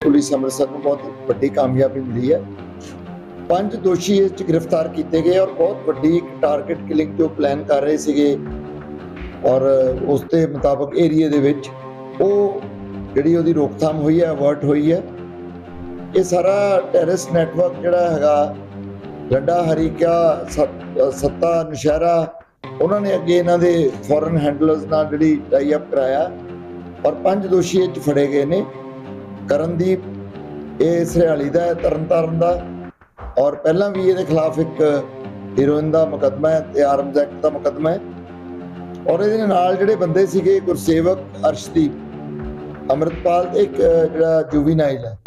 Police Amritsar ਨੂੰ ਬਹੁਤ ਵੱਡੀ ਕਾਮਯਾਬੀ ਮਿਲੀ ਹੈ। ਪੰਜ ਦੋਸ਼ੀ ਇਸ 'ਚ ਗ੍ਰਿਫਤਾਰ ਕੀਤੇ ਗਏ ਔਰ ਬਹੁਤ ਵੱਡੀ ਟਾਰਗੇਟ ਕਿਲਿੰਗ ਜੋ ਪਲਾਨ ਕਰ ਰਹੇ ਸੀਗੇ ਔਰ ਉਸ ਦੇ ਮੁਤਾਬਕ ਏਰੀਆ ਦੇ ਵਿੱਚ ਉਹ ਜਿਹੜੀ ਉਹਦੀ ਰੋਕਥਾਮ ਹੋਈ ਹੈ ਅਵਰਟ ਹੋਈ ਹੈ। ਇਹ ਸਾਰਾ ਟੈਰਰਿਸਟ ਨੈਟਵਰਕ ਜਿਹੜਾ ਹੈਗਾ, ਲੱਡਾ, ਹਰੀਕਾ, ਸੱਤ- ਸੱਤਾ, ਨਸ਼ਹਿਰਾ, ਉਹਨਾਂ ਨੇ ਅੱਗੇ ਇਹਨਾਂ ਦੇ ਫੋਰਨ ਹੈਂਡਲਰਸ ਨਾਲ ਜਿਹੜੀ ਟਾਈ ਅਪ ਕਰਾਇਆ। ਔਰ ਪੰਜ ਦੋਸ਼ੀ ਇਹ 'ਚ ਫੜੇ ਗਏ ਨੇ। ਕਰਨਦੀਪ, ਇਹ ਸਰਿਆਲੀ ਦਾ ਹੈ, ਤਰਨਤਾਰਨ ਦਾ। ਔਰ ਪਹਿਲਾਂ ਵੀ ਇਹਦੇ ਖਿਲਾਫ ਇੱਕ ਹੀਰੋਇਨ ਦਾ ਮੁਕੱਦਮਾ ਹੈ, ਤੇ ਆਰਮਜ਼ ਐਕਟ ਦਾ ਮੁਕੱਦਮਾ ਹੈ। ਔਰ ਇਹਦੇ ਨਾਲ ਜਿਹੜੇ ਬੰਦੇ ਸੀਗੇ, ਗੁਰਸੇਵਕ ਅਰਸ਼ਦੀਪ, ਅਮਰਤਪਾਲ ਤੇ ਇੱਕ ਜਿਹੜਾ ਜੁਵੀਨਾਈਲ ਹੈ।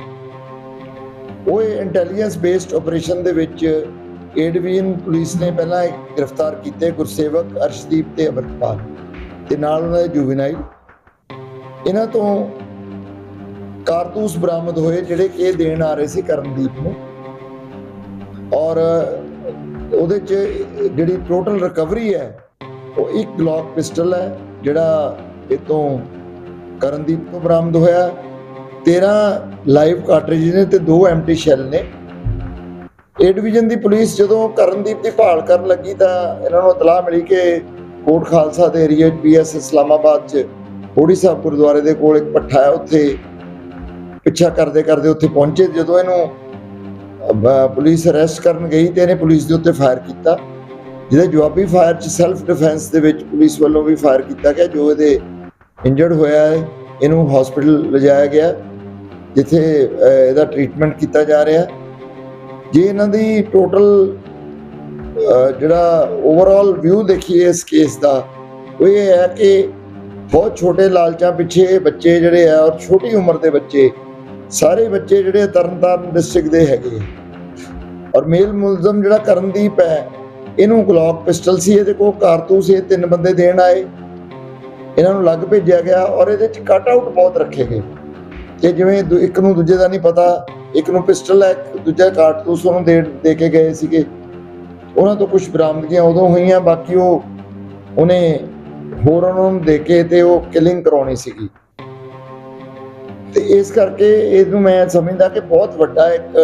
ਉਹ ਇੰਟੈਲੀਜੈਂਸ ਬੇਸਡ ਆਪਰੇਸ਼ਨ ਦੇ ਵਿੱਚ ਏ ਡਿਵੀਜ਼ਨ ਪੁਲਿਸ ਨੇ ਪਹਿਲਾਂ ਇੱਕ ਗ੍ਰਿਫਤਾਰ ਕੀਤੇ, ਗੁਰਸੇਵਕ ਅਰਸ਼ਦੀਪ ਤੇ ਅਮਰਤਪਾਲ। ਤੇ ਨਾਲ ਉਹਨਾਂ ਦੇ ਜੁਵੀਨਾਈਲ। ਇਹਨਾਂ ਤੋਂ ਕਾਰਤੂਸ ਬਰਾਮਦ ਹੋਏ ਜਿਹੜੇ ਕਿ ਇਹ ਦੇਣ ਆ ਰਹੇ ਸੀ ਕਰਨਦੀਪ ਨੂੰ। ਔਰ ਉਹਦੇ ਚ ਜਿਹੜੀ ਟੋਟਲ ਰਿਕਵਰੀ ਹੈ, ਉਹ ਇੱਕ ਗਲੌਕ ਪਿਸਟਲ ਹੈ, ਜਿਹੜਾ ਇਹ ਕਰਨਦੀਪ ਤੋਂ ਬਰਾਮਦ ਹੋਇਆ। 13 ਲਾਈਵ ਕਾਰਟ੍ਰਿਜ ਨੇ ਤੇ ਦੋ ਐਮਟੀ ਸ਼ੈਲ ਨੇ। ਏ ਡਿਵੀਜ਼ਨ ਦੀ ਪੁਲਿਸ ਜਦੋਂ ਕਰਨਦੀਪ ਦੀ ਭਾਲ ਕਰਨ ਲੱਗੀ ਤਾਂ ਇਹਨਾਂ ਨੂੰ ਇਤਲਾਹ ਮਿਲੀ ਕਿ ਕੋਟ ਖਾਲਸਾ ਦੇ ਏਰੀਆ ਪੀਐਸ ਇਸਲਾਮਾਬਾਦ ਚ ਹੋੜੀ ਸਾਹਿਬ ਗੁਰਦੁਆਰੇ ਦੇ ਕੋਲ ਇੱਕ ਪੱਠਾ ਹੈ, ਉੱਥੇ ਪਿੱਛਾ ਕਰਦੇ ਕਰਦੇ ਉੱਥੇ ਪਹੁੰਚੇ ਜਦੋਂ ਇਹਨੂੰ ਪੁਲਿਸ ਅਰੈਸਟ ਕਰਨ ਗਈ ਤੇ ਇਹਨੇ ਪੁਲਿਸ ਦੇ ਉੱਤੇ ਫਾਇਰ ਕੀਤਾ। ਜਿਹਦੇ ਜਵਾਬੀ ਫਾਇਰ ਚ ਸੈਲਫ ਡਿਫੈਂਸ ਦੇ ਵਿੱਚ ਪੁਲਿਸ ਵੱਲੋਂ ਵੀ ਫਾਇਰ ਕੀਤਾ ਗਿਆ, ਜੋ ਇਹਦੇ ਇੰਜਰਡ ਹੋਇਆ ਹੈ, ਇਹਨੂੰ ਹਸਪੀਟਲ ਲਿਜਾਇਆ ਗਿਆ, ਜਿੱਥੇ ਇਹਦਾ ਟ੍ਰੀਟਮੈਂਟ ਕੀਤਾ ਜਾ ਰਿਹਾ। ਜੇ ਇਹਨਾਂ ਦੀ ਟੋਟਲ ਜਿਹੜਾ ਓਵਰਆਲ ਵਿਊ ਦੇਖੀਏ ਇਸ ਕੇਸ ਦਾ, ਉਹ ਇਹ ਹੈ ਕਿ ਬਹੁਤ ਛੋਟੇ ਲਾਲਚਾਂ ਪਿੱਛੇ ਬੱਚੇ ਜਿਹੜੇ ਆ, ਔਰ ਛੋਟੀ ਉਮਰ ਦੇ ਬੱਚੇ ਸਾਰੇ ਬੱਚੇ ਜਿਹੜੇ ਤਰਨਤਾਰਨ ਡਿਸਟ੍ਰਿਕਟ ਦੇ ਹੈਗੇ ਔਰ ਮੇਲ ਮੁਲਜ਼ਮ ਜਿਹੜਾ ਕਰਨਦੀਪ ਹੈ, ਇਹਨੂੰ ਗਲੌਕ ਪਿਸਟਲ ਸੀ, ਇਹਦੇ ਕੋਲ ਕਾਰਤੂਸ ਇਹ ਤਿੰਨ ਬੰਦੇ ਦੇਣ ਆਏ। ਇਹਨਾਂ ਨੂੰ ਲੱਗ ਭੇਜਿਆ ਗਿਆ ਔਰ ਇਹਦੇ ਚ ਕੱਟ ਆਊਟ ਬਹੁਤ ਰੱਖੇ ਗਏ। ਕਿ ਜਿਵੇਂ ਦੂ- ਇੱਕ ਨੂੰ ਦੂਜੇ ਦਾ ਨਹੀਂ ਪਤਾ, ਇੱਕ ਨੂੰ ਪਿਸਟਲ ਹੈ ਦੂਜਾ ਕਾਰਤੂਸ ਉਹਨੂੰ ਦੇ ਦੇ ਕੇ ਗਏ ਸੀਗੇ। ਉਹਨਾਂ ਤੋਂ ਕੁਝ ਬਰਾਮਦਗੀਆਂ ਉਦੋਂ ਹੋਈਆਂ, ਬਾਕੀ ਉਹ ਉਹਨੇ ਹੋਰ ਉਹਨਾਂ ਨੂੰ ਦੇ ਕੇ ਤੇ ਉਹ ਕਿਲਿੰਗ ਕਰਾਉਣੀ ਸੀਗੀ। ਤੇ ਇਸ ਕਰਕੇ ਇਹਨੂੰ ਮੈਂ ਸਮਝਦਾ ਕਿ ਬਹੁਤ ਵੱਡਾ ਇੱਕ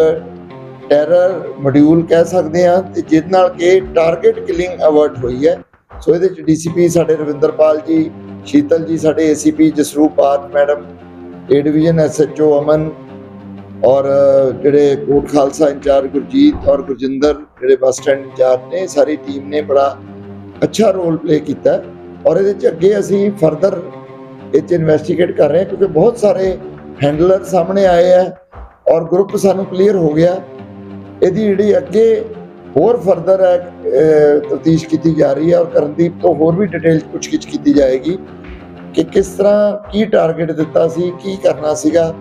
ਟੈਰਰ ਮੋਡਿਊਲ ਕਹਿ ਸਕਦੇ ਆ ਤੇ ਜਿਹਦੇ ਨਾਲ ਕਿ ਟਾਰਗੇਟ ਕਿਲਿੰਗ ਅਵਰਟ ਹੋਈ ਹੈ। ਸੋ ਇਹਦੇ ਚ ਡੀਸੀਪੀ ਸਾਡੇ ਰਵਿੰਦਰਪਾਲ ਜੀ, ਸ਼ੀਤਲ ਜੀ, ਸਾਡੇ ACP Jasroop R madam A division SHO Aman ਔਰ ਜਿਹੜੇ ਕੋਟ ਖਾਲਸਾ ਇੰਚਾਰਜ ਗੁਰਜੀਤ ਔਰ ਗੁਰਜਿੰਦਰ, ਜਿਹੜੇ ਬੱਸ ਸਟੈਂਡ ਇੰਚਾਰਜ ਨੇ, ਸਾਰੀ ਟੀਮ ਨੇ ਬੜਾ ਅੱਛਾ ਰੋਲ ਪਲੇ ਕੀਤਾ। ਔਰ ਇਹਦੇ ਚ ਅੱਗੇ ਅਸੀਂ ਫਰਦਰ ਇਹ ਚ ਇਨਵੈਸਟੀਗੇਟ ਕਰ ਰਹੇ ਹਾਂ, ਕਿਉਂਕਿ ਬਹੁਤ ਸਾਰੇ ਹੈਂਡਲਰ ਸਾਹਮਣੇ ਆਏ ਆ ਔਰ ਗਰੁੱਪ ਸਾਨੂੰ ਕਲੀਅਰ ਹੋ ਗਿਆ। ਇਹਦੀ ਜਿਹੜੀ ਅੱਗੇ ਹੋਰ ਫਰਦਰ ਹੈ ਤਫਤੀਸ਼ ਕੀਤੀ ਜਾ ਰਹੀ ਹੈ ਔਰ ਕਰਨਦੀਪ ਤੋਂ ਹੋਰ ਵੀ ਡਿਟੇਲ ਪੁੱਛਗਿੱਛ ਕੀਤੀ ਜਾਏਗੀ ਕਿ ਕਿਸ ਤਰ੍ਹਾਂ ਕੀ ਟਾਰਗੇਟ ਦਿੱਤਾ ਸੀ ਕੀ ਕਰਨਾ ਸੀਗਾ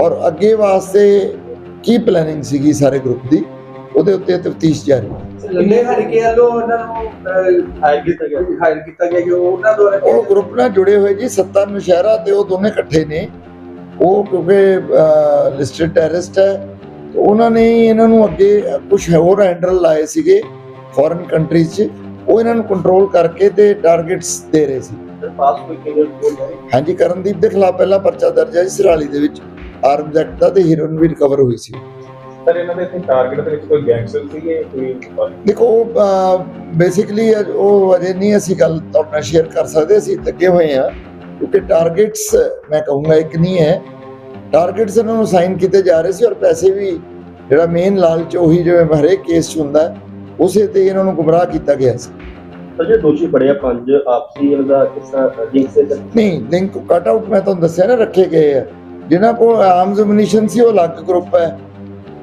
ਔਰ ਅੱਗੇ ਵਾਸਤੇ ਕੀ ਪਲੈਨਿੰਗ ਸੀਗੀ ਸਾਰੇ ਗਰੁੱਪ ਦੀ ਉਹਦੇ ਉੱਤੇ ਤਫਤੀਸ਼ ਜਾਰੀ। ਹੈ ਲੱਲੇ ਹਰੀਕੇ ਵੱਲੋਂ ਉਹਨਾਂ ਨੂੰ ਹਾਇਰ ਕੀਤਾ ਗਿਆ। ਹਾਇਰ ਕੀਤਾ ਗਿਆ ਕਿ ਉਹ ਉਹਨਾਂ ਦੁਆਰਾ ਉਹ ਗਰੁੱਪ ਨਾਲ ਜੁੜੇ ਹੋਏ ਜੀ ਸੱਤਾ ਨੁਸ਼ਹਿਰਾ ਤੇ ਉਹ ਦੋਨੇ ਇਕੱਠੇ ਨੇ। ਉਹ ਕਿਉਂਕਿ ਲਿਸਟਡ ਟੈਰਰਿਸਟ ਹੈ ਉਹਨਾਂ ਨੇ ਇਹਨਾਂ ਨੂੰ ਅੱਗੇ ਕੁਝ ਹੋਰ ਹੈਂਡਲ ਲਾਏ ਸੀਗੇ ਫੋਰਨ ਕੰਟਰੀਜ਼ 'ਚ। ਉਹ ਇਹਨਾਂ ਨੂੰ ਕੰਟਰੋਲ ਕਰਕੇ ਤੇ ਟਾਰਗੇਟਸ ਦੇ ਰਹੇ ਸੀ। ਹਾਂਜੀ ਕਰਨਦੀਪ ਦੇ ਖਿਲਾਫ ਪਹਿਲਾ ਪਰਚਾ ਦਰਜ ਹੈ ਸਿਰਾਲੀ ਦੇ ਵਿੱਚ। ਆਰਮਜ਼ ਐਕਟ ਦਾ ਤੇ ਹੀਰੋਇਨ ਵੀ ਰਿਕਵਰ ਹੋਈ ਸੀ। ਸਰ ਇਹਨਾਂ ਦੇ ਇੱਥੇ ਟਾਰਗੇਟ ਦੇ ਵਿੱਚ ਕੋਈ ਗੈਂਗਸਟਰ ਸੀਗੇ ਕੋਈ ਦੇਖੋ ਬੇਸਿਕਲੀ ਉਹ ਅਜੇ ਨਹੀਂ ਅਸੀਂ ਗੱਲ ਤੁਹਾਡੇ ਨਾਲ ਸ਼ੇਅਰ ਕਰ ਸਕਦੇ ਅਸੀਂ ਲੱਗੇ ਹੋਏ ਆ ਕਿਉਂਕਿ ਟਾਰਗੇਟਸ ਮੈਂ ਕਹੂੰਗਾ ਇੱਕ ਨਹੀਂ ਹੈ। ਟਾਰਗੇਟਸ ਇਹਨਾਂ ਨੂੰ ਸਾਈਨ ਕੀਤੇ ਜਾ ਰਹੇ ਸੀ ਔਰ ਪੈਸੇ ਵੀ ਜਿਹੜਾ ਮੇਨ ਲਾਲਚ ਉਹੀ ਜਿਵੇਂ ਹਰੇਕ ਕੇਸ 'ਚ ਹੁੰਦਾ ਉਸੇ ਤੇ ਇਹਨਾਂ ਨੂੰ ਗੁੰਮਰਾਹ ਕੀਤਾ ਗਿਆ ਸੀ। ਜੇ ਦੋਸ਼ੀ ਫੜਿਆ ਪੰਜ ਆਪਸੀ ਇਹਦਾ ਕਿਸ ਲਿੰਕ ਸੇ ਨਹੀਂ ਲਿੰਕ ਕਟ ਆਊਟ ਮੈਂ ਤੁਹਾਨੂੰ ਦੱਸਿਆ ਨਾ ਰੱਖੇ ਗਏ ਆ। ਜਿਨ੍ਹਾਂ ਕੋਲ ਆਰਮਸ ਮਿਨੀਸ਼ਨ ਸੀ ਉਹ ਅਲੱਗ ਗਰੁੱਪ ਹੈ।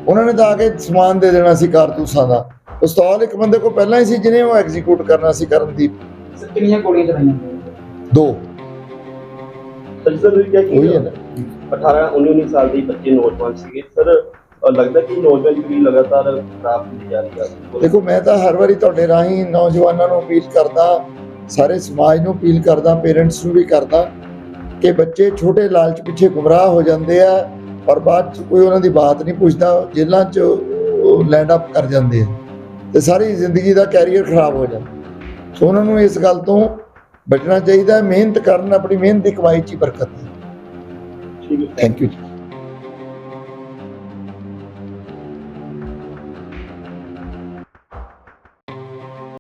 ਉਹਨਾਂ ਨੇ ਤਾਂ ਆ ਕੇ ਸਮਾਨ ਦੇ ਦੇਣਾ ਸੀ ਕਾਰਤੂਸਾਂ ਦਾ। ਪਿਸਤੌਲ ਇੱਕ ਬੰਦੇ ਕੋਲ ਪਹਿਲਾਂ ਹੀ ਸੀ ਜਿਹਨੇ ਉਹ ਐਗਜ਼ੀਕਿਊਟ ਕਰਨਾ ਸੀ ਕਰਨਦੀਪ। ਕਿੰਨੀਆਂ ਗੋਲੀਆਂ ਚਲਾਈਆਂ ਦੋ। ਸਰ ਸਰ ਤੁਸੀਂ ਕਿਹਾ ਉਹੀ ਹੈ? ਕਿ ਨਾ। 18 19 19 ਸਾਲ ਦੇ ਬੱਚੇ ਨੌਜਵਾਨ ਸੀਗੇ। ਸਰ ਅ, ਲੱਗਦਾ ਕਿ ਨੌਜਵਾਨ ਪੀੜ੍ਹੀ ਲਗਾਤਾਰ ਖਰਾਬ ਹੁੰਦੀ ਜਾ ਰਹੀ ਹੈ ਦੇਖੋ ਮੈਂ ਤਾਂ ਹਰ ਵਾਰੀ ਤੁਹਾਡੇ ਰਾਹੀਂ ਨੌਜਵਾਨਾਂ ਨੂੰ ਅਪੀਲ ਕਰਦਾ ਸਾਰੇ ਸਮਾਜ ਨੂੰ ਅਪੀਲ ਕਰਦਾ ਪੇਰੈਂਟਸ ਨੂੰ ਵੀ ਕਰਦਾ ਕਿ ਬੱਚੇ ਛੋਟੇ ਲਾਲਚ ਪਿੱਛੇ ਗੁੰਮਰਾਹ ਹੋ ਜਾਂਦੇ ਆ ਔਰ ਬਾਅਦ ਚ ਕੋਈ ਉਹਨਾਂ ਦੀ ਬਾਤ ਨਹੀਂ ਪੁੱਛਦਾ ਜੇਲ੍ਹਾਂ ਚ ਲੈਂਡ ਅਪ ਕਰ ਜਾਂਦੇ ਆ। ਤੇ ਸਾਰੀ ਜ਼ਿੰਦਗੀ ਦਾ ਕੈਰੀਅਰ ਖਰਾਬ ਹੋ ਜਾਂਦਾ। ਸੋ ਉਹਨਾਂ ਨੂੰ ਇਸ ਗੱਲ ਤੋਂ ਬਚਣਾ ਚਾਹੀਦਾ ਮਿਹਨਤ ਕਰਨ ਆਪਣੀ ਮਿਹਨਤ ਦੀ ਕਮਾਈ ਚ ਹੀ ਬਰਕਤ ਹੈ। ਠੀਕ ਹੈ। Thank you